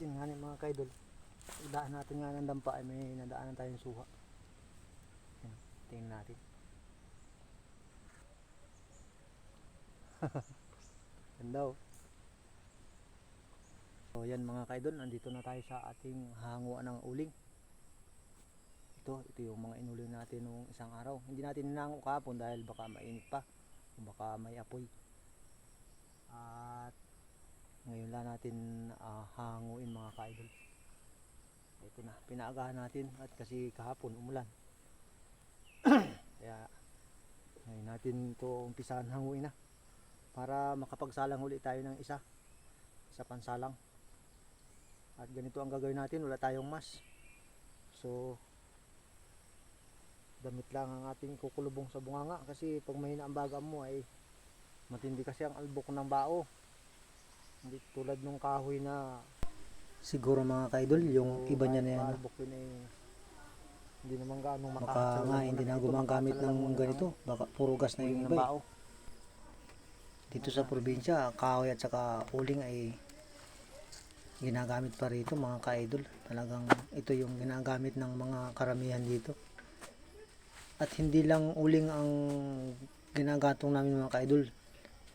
yun nga mga kaidol. Daan natin nga ng dampa ay may nadaanan tayong suha. Yan, tingnan natin. Ganda oh so yan mga kaidol nandito na tayo sa ating hanguan ng uling. Ito ito yung mga inuling natin nung isang araw. Hindi natin kahapon dahil baka mainit pa o baka may apoy. At lang natin ah, hanguin mga kaidol. Ito na pinaagahan natin at kasi kahapon umulan. Kaya ngayon natin ito umpisahan hanguin na. Para makapagsalang uli tayo ng isa isa pansalang. At ganito ang gagawin natin wala tayong mas. So damit lang ang ating kukulubong sa bunganga kasi pag mahina ang baga mo ay matindi kasi ang albok ng bao hindi tulad nung kahoy na siguro mga kaidol yung iba niya na yan ay hindi naman gaano Baka nga hindi na gumagamit ng ganito. Baka puro gas na yung ng iba. eh. Dito sa probinsya, kahoy at saka uling ay ginagamit pa rito mga ka-idol. Talagang ito yung ginagamit ng mga karamihan dito. At hindi lang uling ang ginagatong namin mga ka-idol.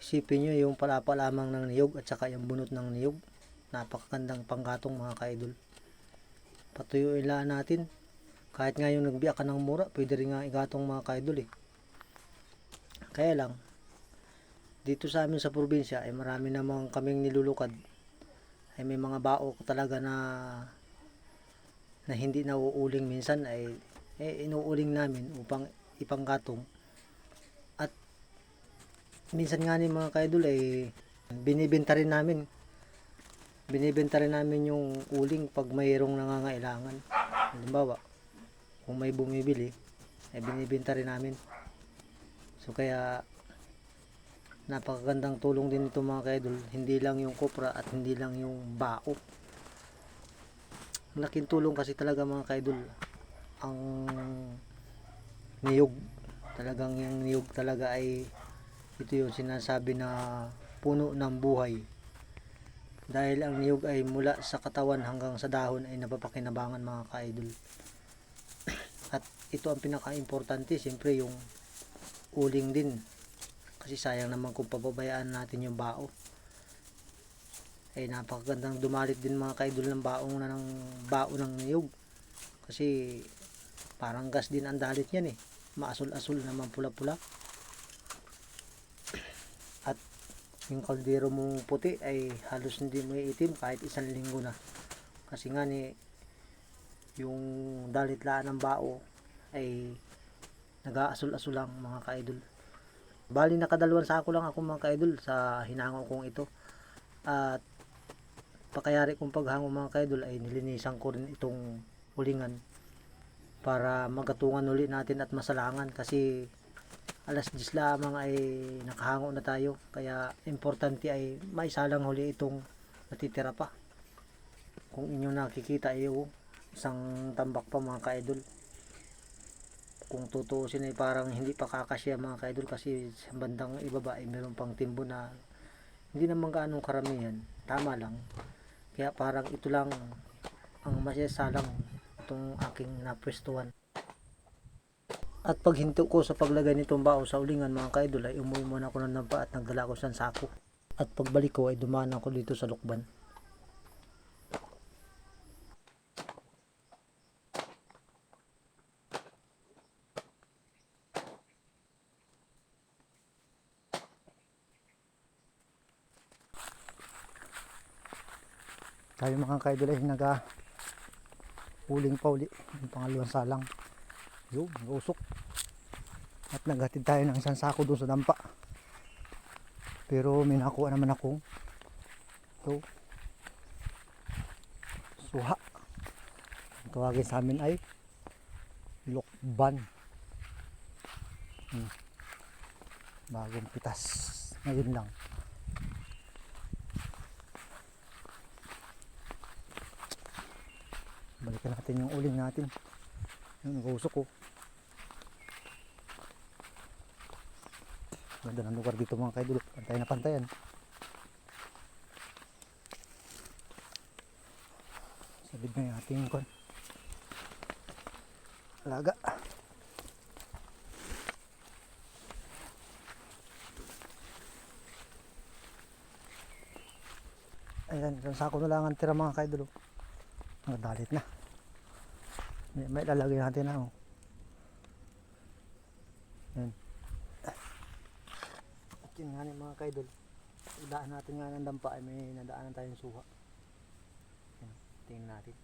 Isipin nyo yung palapa lamang ng niyog at saka yung bunot ng niyog. Napakagandang panggatong mga ka-idol. Patuyuin lang natin. Kahit nga yung nagbiyak ka ng mura, pwede rin nga igatong mga ka-idol eh. Kaya lang, dito sa amin sa probinsya ay marami namang kaming nilulukad ay may mga bao talaga na na hindi nauuling minsan ay eh, inuuling namin upang ipanggatong at minsan nga ni mga kaidol ay binibenta rin namin. Binibenta rin namin yung uling pag mayroong nangangailangan. Halimbawa kung may bumibili ay binibenta rin namin. So kaya napakagandang tulong din ito mga kaidol. Hindi lang yung kopra at hindi lang yung bao. Malaking tulong kasi talaga mga kaidol ang niyog. Talagang yung niyog talaga ay ito yung sinasabi na puno ng buhay. Dahil ang niyog ay mula sa katawan hanggang sa dahon ay napapakinabangan mga kaidol. At ito ang pinaka-importante siyempre yung uling din. Kasi sayang naman kung pababayaan natin yung bao. Eh napakagandang dumalit din mga kaidol ng baong na ng bao ng niyog. Kasi parang gas din ang dalit niyan eh. Maasul-asul naman pula-pula at yung kaldero mong puti ay halos hindi mo itim kahit isang linggo na. Kasi nga ni yung dalitlaan ng bao ay nag-aasul-asul lang mga kaidol. Bali nakadalawan sa ako lang ako mga kaidol sa hinango kong ito. At pakayari kong paghango mga kaidol ay nilinisan ko rin itong ulingan para magatungan uli natin at masalangan. Kasi alas 10 lamang ay nakahango na tayo kaya importante ay maisalang huli itong natitira pa. Kung inyo nakikita iyo isang tambak pa mga kaidol. Kung tutuusin ay parang hindi pa kakasya mga kaidol kasi sa bandang ibaba ay meron pang timbo na hindi naman gaanong karamihan. Tama lang. Kaya parang ito lang ang masyasalang itong aking napwestuhan at pag hinto ko sa paglagay nitong bao sa ulingan mga kaidol ay umuwi muna ako ng nampa at nagdala ko sa sako. At pagbalik ko ay dumaan ako dito sa lukban. Tayo mga kaidol ay naga uling pa uli. Yung pangalawang salang yun nag-usok at naghatid tayo ng isang sako doon sa dampa. Pero may nakuha naman akong ito suha. Ang tawagin sa amin ay lokban hmm. bagong pitas. Ngayon lang. Balikan natin yung uling natin yung nag-usok ko ganda ng lugar dito mga kaidol pantay na pantayan Sabid na yung ating kon. Alaga. Ayan, isang sako na lang ang tira mga kaidol. oh. Mga dalit na. May, may lalagay natin na oh. Ayan. At yun nga mga kaidol. Daan natin nga ng dampa ay may nadaanan tayong suha. Ayan, tingnan natin.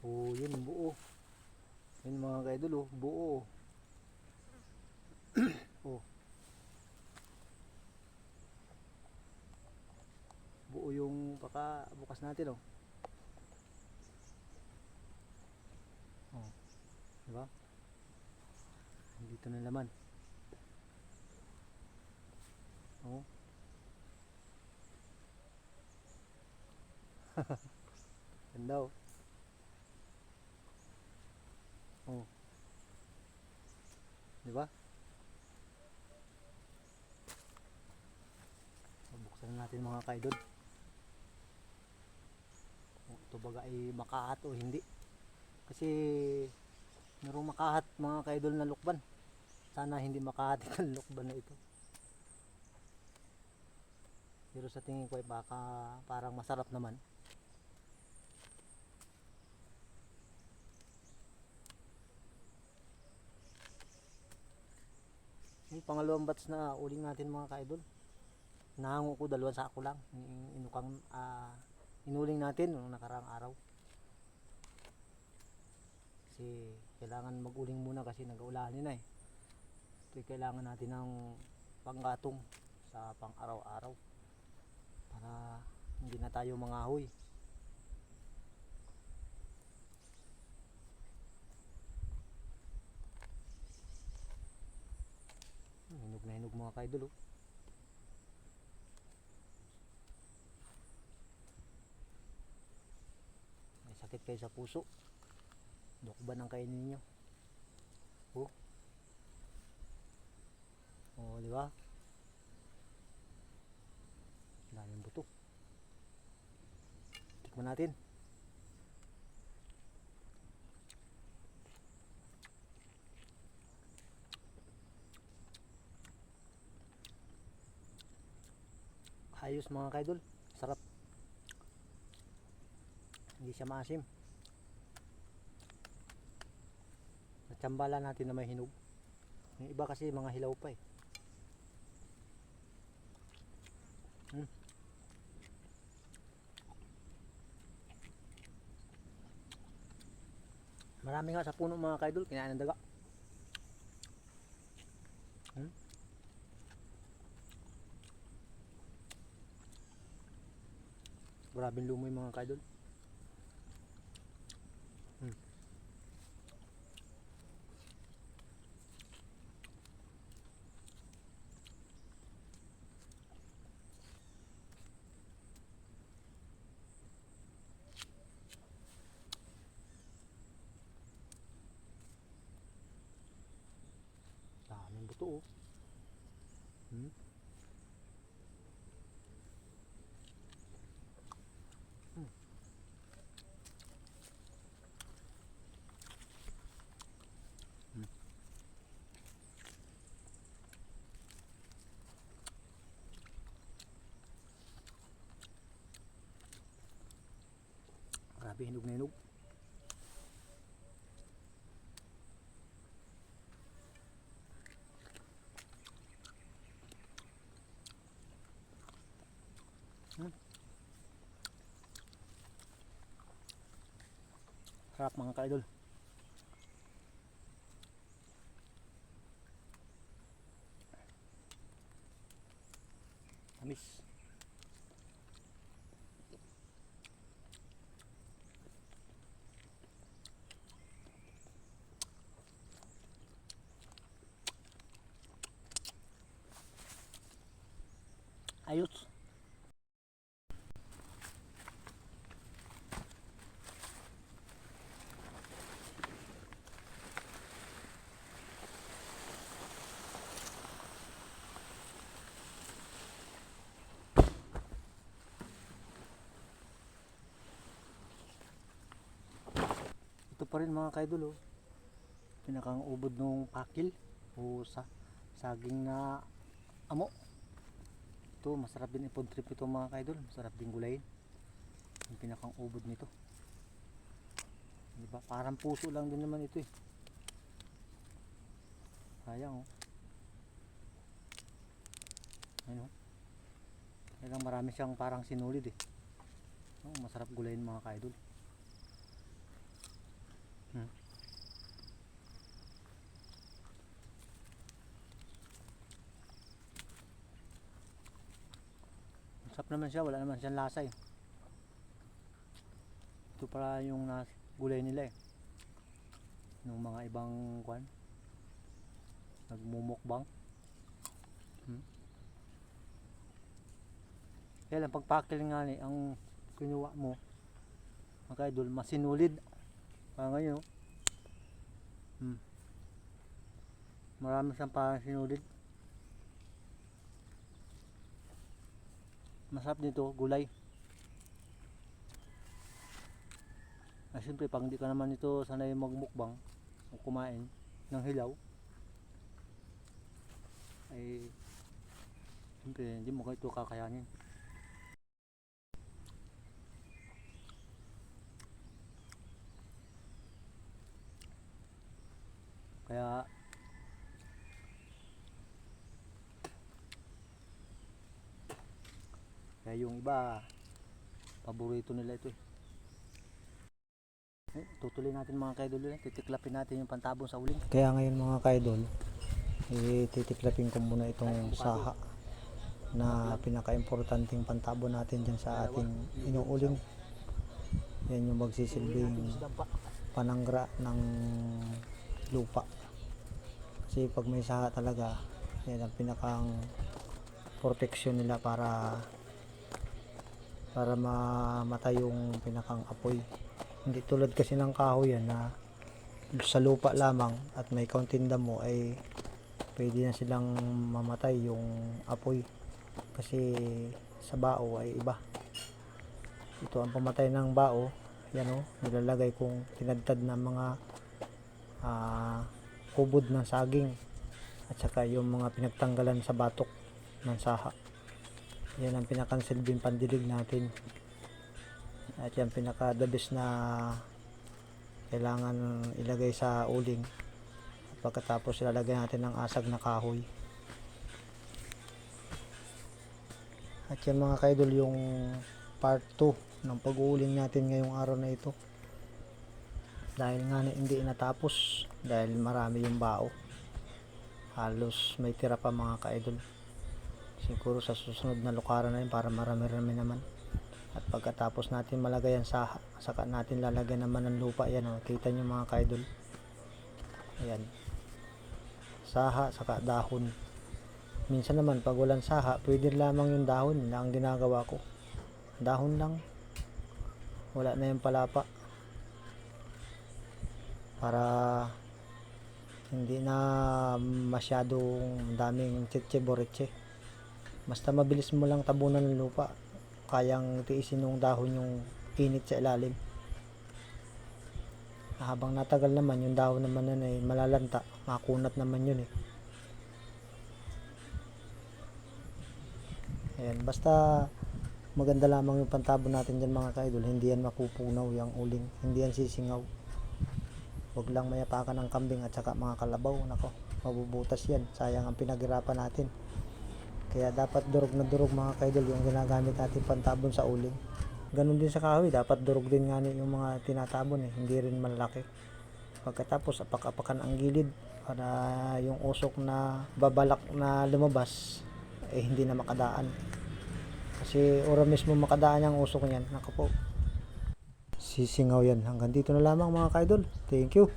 Oh, yun buo. Yun mga kaidol oh, buo. oh. Buo yung paka bukas natin oh. Oh. Di ba? Dito na laman. Oh. Ganda oh. Oh. Di ba? So, buksan na natin mga kaidol. Kung ito baga ay makahat o hindi. Kasi merong makahat mga kaidol na lukban. Sana hindi makahat itong lukban na ito. Pero sa tingin ko ay baka parang masarap naman. Pangalawang batch na uling natin mga kaidol. Nahango ko dalawang sako lang. Inukang ah, inuling natin nung nakarang araw. Kasi kailangan mag-uling muna kasi nag-uulanin na eh. Ito kailangan natin ng panggatong sa pang araw-araw para hindi na tayo mangahoy. Hinog na hinog mga kaidol oh. May sakit kayo sa puso. Dokban ang kainin ninyo. Oh. Oh, di ba? Daming buto. Tikman natin. Ayos mga kaidol. Sarap. Hindi siya maasim. Natsambala natin na may hinog. Yung iba kasi mga hilaw pa eh. Hmm. marami nga sa puno mga kaidol kinain ng daga. Hmm. Grabing lumoy mga kaidol. Hmm. Daming buto oh. Hmm? Grabe, hinog na hinog. Hmm. Sarap mga kaidol. Tamis. ayos. Ito pa rin mga kaidol oh. Pinakang ubod nung pakil o sa saging na amo. Ito, masarap din ipon trip ito mga kaidol. Masarap din gulayin. Yung pinakang ubod nito. Diba? Parang puso lang din naman ito eh. Sayang oh. Ayun oh. Kaya lang marami siyang parang sinulid eh. Oh, masarap gulayin mga kaidol. Hmm. Masarap naman siya, wala naman siyang lasa eh. Ito pala yung gulay nila eh. Yung mga ibang kwan. Nagmumukbang. Hmm. Kaya lang pagpakil nga ni ang kinuha mo mga idol masinulid. Kaya ngayon oh. Hmm. Marami siyang parang sinulid. Masarap nito, gulay. Ah, siyempre, pag hindi ka naman ito sanay magmukbang o kumain ng hilaw, ay siyempre, hindi mo ito kakayanin. Kaya Kaya yung iba paborito nila ito eh. Eh, tutuloy natin mga kaidol yun. Titiklapin natin yung pantabong sa uling. Kaya ngayon mga kaidol, eh, titiklapin ko muna itong saha na pinaka-importanting pantabo natin dyan sa ating inuuling. Yan yung magsisilbing pananggra ng lupa. Kasi pag may saha talaga, yan ang pinakang protection nila para para mamatay yung pinakang apoy. Hindi tulad kasi ng kahoy yan na sa lupa lamang at may kaunting damo ay pwede na silang mamatay yung apoy. Kasi sa bao ay iba. Ito ang pamatay ng bao. Yan o nilalagay kong tinadtad na mga ah, kubod ng saging at saka yung mga pinagtanggalan sa batok ng saha yan ang pinakansilbing pandilig natin. At yan pinaka the best na kailangan ilagay sa uling. At pagkatapos ilalagay natin ng asag na kahoy. At yan mga kaidol yung part 2 ng pag-uuling natin ngayong araw na ito. Dahil nga na hindi natapos dahil marami yung bao. Halos may tira pa mga kaidol siguro sa susunod na lukaran na yun para marami-rami naman. At pagkatapos natin malagay ang saha saka natin lalagyan naman ng lupa yan o kita nyo mga kaidol. Ayan. Saha saka dahon. Minsan naman pag walang saha pwede lamang yung dahon na ang ginagawa ko. Dahon lang. Wala na yung palapa. Para hindi na masyadong daming boritse basta mabilis mo lang tabunan ng lupa. Kayang tiisin ng dahon yung init sa ilalim. Habang natagal naman yung dahon naman nun ay malalanta. Makunat naman yun eh. Ayan basta maganda lamang yung pantabo natin dyan mga kaidol. Hindi yan mapupunaw yung uling. Hindi yan sisingaw. Wag lang mayapakan ng kambing at saka mga kalabaw. Nako mabubutas yan. Sayang ang pinaghirapan natin kaya dapat durog na durog mga kaidol yung ginagamit natin pantabon sa uling. Ganun din sa kahoy, dapat durog din nga yung mga tinatabon eh, hindi rin malaki. Pagkatapos apak-apakan ang gilid para yung usok na babalak na lumabas eh hindi na makadaan. Kasi ora mismo makadaan yung usok niyan. Nako po. Sisingaw yan. Hanggang dito na lamang mga kaidol. Thank you.